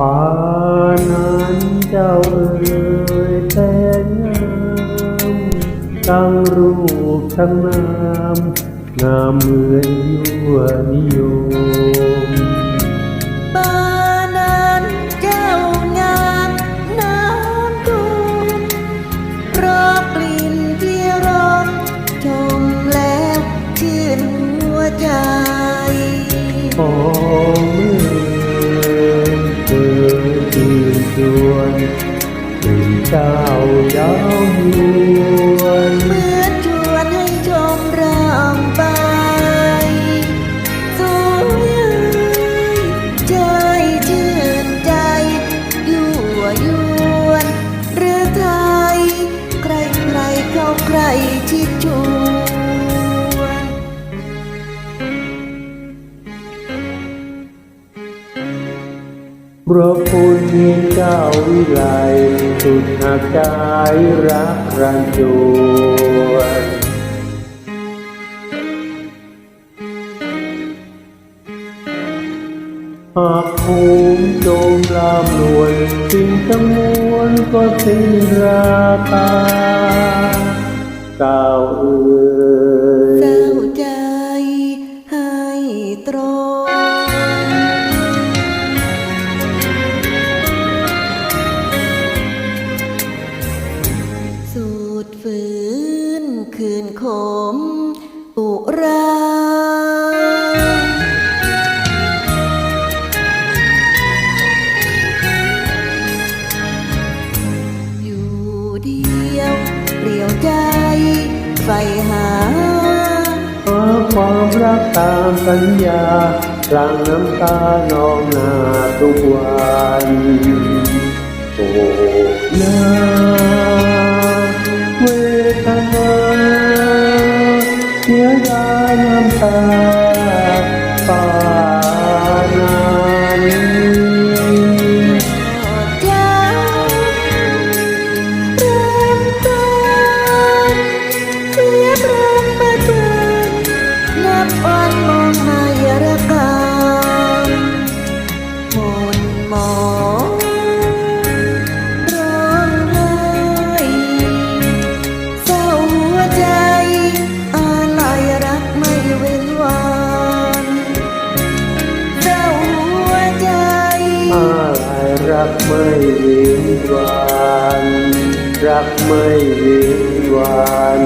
ปานั้นเจ้าเอ๋ยแต่งามตั้งรูปทั้งนามงามเหมือนยั่วนิยมบ้านั้นเจ้างามน้ำกุมเพราะกลิ่นที่ร้องชมแล้วชื่นหัวใจขอ วนตื่น พระคุณเจ้าวิไลสุดหักใจรักรันจวนหากภูมิโจมลามลวนสิ่งทั้งมวลก็สิ้นราคาเก่าเอ่เศร้าใจให้ตรง ไฟหาหาความรักตามสัญญาหลังน้ำตานองหน้าทุกวันโอ้นาเวทนาเสียดายน้ำตา รักไม่เวียนวันรักไม่เวียนวัน